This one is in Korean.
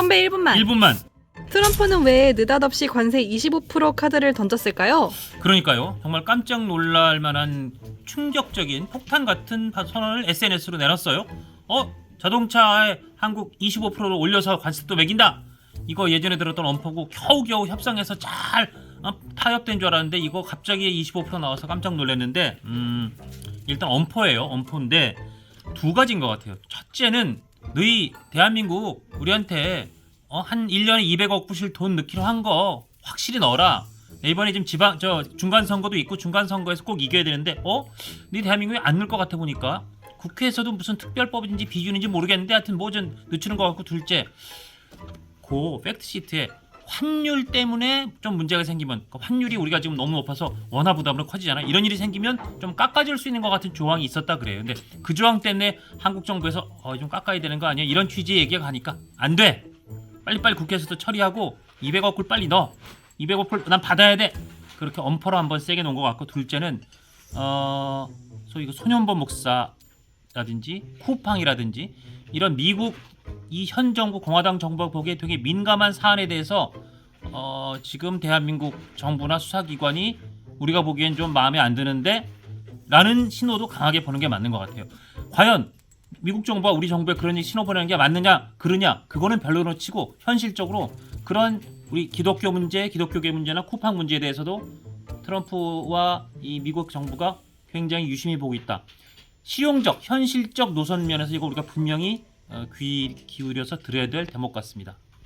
선배 1분만. 1분만. 트럼프는 왜 느닷없이 관세 25% 카드를 던졌을까요? 그러니까요. 정말 깜짝 놀랄 만한 충격적인 폭탄 같은 바- 선언을 SNS로 내놨어요. 어? 자동차에 한국 25%를 올려서 관세도 매긴다. 이거 예전에 들었던 엄포고 겨우겨우 협상해서 잘 어, 타협된 줄 알았는데 이거 갑자기 25% 나와서 깜짝 놀랐는데 음, 일단 엄포예요. 엄포인데 두 가지인 것 같아요. 첫째는 너희 대한민국 우리한테 어, 한 1년에 200억 부실 돈 넣기로 한 거 확실히 넣어라. 이번에 지금 지방 저 중간 선거도 있고 중간 선거에서 꼭 이겨야 되는데 어? 네 대한민국에 안 넣을 것 같아 보니까 국회에서도 무슨 특별법인지 비준인지 모르겠는데 하여튼 뭐 좀 늦추는 것 같고 둘째 그 팩트 시트에 환율 때문에 좀 문제가 생기면 그 환율이 우리가 지금 너무 높아서 원화 부담으로 커지잖아. 이런 일이 생기면 좀 깎아줄 수 있는 것 같은 조항이 있었다 그래요. 근데 그 조항 때문에 한국 정부에서 어, 좀 깎아야 되는 거 아니야? 이런 취지의 얘기가 가니까 안 돼. 빨리빨리 국회에서도 처리하고 200억을 빨리 넣어. 200억을 난 받아야 돼. 그렇게 엄포로 한번 세게 놓은 것 같고 둘째는 어 소위 그 소년범 목사라든지 쿠팡이라든지 이런 미국 이 현 정부 공화당 정부가 보기에 되게 민감한 사안에 대해서 어 지금 대한민국 정부나 수사기관이 우리가 보기엔 좀 마음에 안 드는데 라는 신호도 강하게 보는 게 맞는 것 같아요. 과연 미국 정부가 우리 정부에 그런 신호 보내는 게 맞느냐 그러냐 그거는 별로로 치고 현실적으로 그런 우리 기독교 문제 기독교계 문제나 쿠팡 문제에 대해서도 트럼프와 이 미국 정부가 굉장히 유심히 보고 있다 실용적 현실적 노선 면에서 이거 우리가 분명히 어, 귀 기울여서 들어야 될 대목 같습니다